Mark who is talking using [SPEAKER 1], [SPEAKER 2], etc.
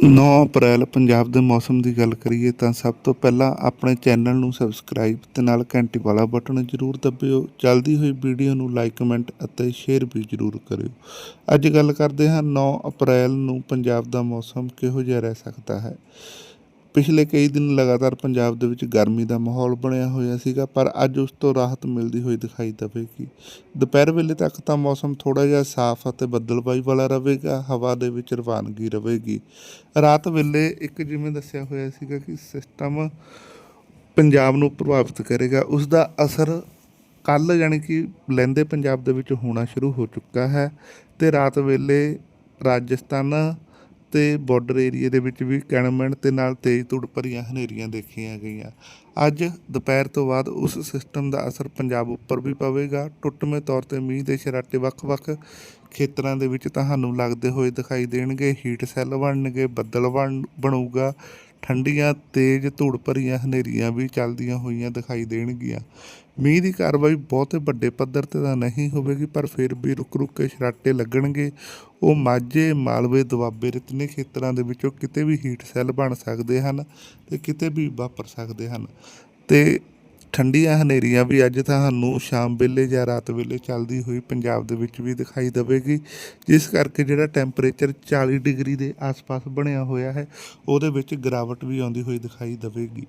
[SPEAKER 1] 9 ਅਪ੍ਰੈਲ ਪੰਜਾਬ ਦੇ ਮੌਸਮ ਦੀ ਗੱਲ ਕਰੀਏ ਤਾਂ ਸਭ ਤੋਂ ਪਹਿਲਾਂ ਆਪਣੇ ਚੈਨਲ ਨੂੰ ਸਬਸਕ੍ਰਾਈਬ ਤੇ ਨਾਲ ਘੰਟੀ ਵਾਲਾ ਬਟਨ ਜ਼ਰੂਰ ਦਬਿਓ। ਚੱਲਦੀ ਹੋਈ ਵੀਡੀਓ ਨੂੰ ਲਾਈਕ, ਕਮੈਂਟ ਅਤੇ ਸ਼ੇਅਰ ਵੀ ਜ਼ਰੂਰ ਕਰਿਓ। ਅੱਜ ਗੱਲ ਕਰਦੇ ਹਾਂ 9 ਅਪ੍ਰੈਲ ਨੂੰ ਪੰਜਾਬ ਦਾ ਮੌਸਮ ਕਿਹੋ ਜਿਹਾ ਰਹਿ ਸਕਦਾ ਹੈ। ਪਿਛਲੇ ਕਈ ਦਿਨ ਲਗਾਤਾਰ ਪੰਜਾਬ ਦੇ ਵਿੱਚ ਗਰਮੀ ਦਾ ਮਾਹੌਲ ਬਣਿਆ ਹੋਇਆ ਸੀਗਾ, ਪਰ ਅੱਜ ਉਸ ਤੋਂ ਰਾਹਤ ਮਿਲਦੀ ਹੋਈ ਦਿਖਾਈ ਦੇਵੇਗੀ। ਦੁਪਹਿਰ ਵੇਲੇ ਤੱਕ ਤਾਂ ਮੌਸਮ ਥੋੜਾ ਜਿਹਾ ਸਾਫ਼ ਅਤੇ ਬੱਦਲਬਾਈ ਵਾਲਾ ਰਹੇਗਾ, ਹਵਾ ਦੇ ਵਿੱਚ ਰਵਾਨਗੀ ਰਹੇਗੀ। ਰਾਤ ਵੇਲੇ ਇੱਕ ਜਿਵੇਂ ਦੱਸਿਆ ਹੋਇਆ ਸੀਗਾ ਕਿ ਸਿਸਟਮ ਪੰਜਾਬ ਨੂੰ ਪ੍ਰਭਾਵਿਤ ਕਰੇਗਾ, ਉਸ ਦਾ ਅਸਰ ਕੱਲ ਯਾਨੀ ਕਿ ਲਹਿੰਦੇ ਪੰਜਾਬ ਦੇ ਵਿੱਚ ਹੋਣਾ ਸ਼ੁਰੂ ਹੋ ਚੁੱਕਾ ਹੈ ਤੇ ਰਾਤ ਵੇਲੇ ਰਾਜਸਥਾਨ ਤੇ ਬਾਰਡਰ ਏਰੀਆ ਦੇ ਵਿੱਚ ਵੀ ਕਣਮਣ ਤੇ ਨਾਲ ਤੇਜ਼ ਧੁੜ ਭਰੀਆਂ ਹਨੇਰੀਆਂ ਦੇਖੀਆਂ ਗਈਆਂ। ਅੱਜ ਦੁਪਹਿਰ ਤੋਂ ਬਾਅਦ ਉਸ ਸਿਸਟਮ ਦਾ ਅਸਰ ਪੰਜਾਬ ਉੱਪਰ ਵੀ ਪਵੇਗਾ। ਟੁੱਟਵੇਂ ਤੌਰ ਤੇ ਮੀਂਹ ਦੇ ਸ਼ਰਾਟੇ ਵੱਖ-ਵੱਖ ਖੇਤਰਾਂ ਦੇ ਵਿੱਚ ਤੁਹਾਨੂੰ ਲੱਗਦੇ ਹੋਏ ਦਿਖਾਈ ਦੇਣਗੇ। ਹੀਟ ਸੈੱਲ ਬਣਨਗੇ, ਬੱਦਲ ਬਣ, ਬਣੂਗਾ। ਠੰਡੀਆਂ, ਤੇਜ਼ ਧੂੜ ਭਰੀਆਂ ਹਨੇਰੀਆਂ ਵੀ ਚੱਲਦੀਆਂ ਹੋਈਆਂ ਦਿਖਾਈ ਦੇਣਗੀਆਂ। ਮੀਂਹ ਦੀ ਕਾਰਵਾਈ ਬਹੁਤੇ ਵੱਡੇ ਪੱਧਰ ਤੇ ਤਾਂ ਨਹੀਂ ਹੋਵੇਗੀ, ਪਰ ਫਿਰ ਵੀ ਰੁਕ ਰੁਕ ਕੇ ਛਰਾਟੇ ਲੱਗਣਗੇ। ਉਹ ਮਾਝੇ, ਮਾਲਵੇ, ਦੁਆਬੇ ਰਤਨੇ ਖੇਤਰਾਂ ਦੇ ਵਿੱਚੋਂ ਕਿਤੇ ਵੀ ਹੀਟ ਸੈੱਲ ਬਣ ਸਕਦੇ ਹਨ ਤੇ ਕਿਤੇ ਵੀ ਵਾਪਰ ਸਕਦੇ ਹਨ। ਤੇ ਠੰਡੀਆਂ ਹਨੇਰੀਆਂ ਵੀ ਅੱਜ ਤੁਹਾਨੂੰ ਸ਼ਾਮ ਵੇਲੇ ਜਾਂ ਰਾਤ ਵੇਲੇ ਚੱਲਦੀ ਹੋਈ ਪੰਜਾਬ ਦੇ ਵਿੱਚ ਵੀ ਦਿਖਾਈ ਦੇਵੇਗੀ, ਜਿਸ ਕਰਕੇ ਜਿਹੜਾ ਟੈਂਪਰੇਚਰ 40 ਡਿਗਰੀ ਦੇ ਆਸ-ਪਾਸ ਬਣਿਆ ਹੋਇਆ ਹੈ, ਉਹਦੇ ਵਿੱਚ ਗਿਰਾਵਟ ਵੀ ਆਉਂਦੀ ਹੋਈ ਦਿਖਾਈ ਦੇਵੇਗੀ।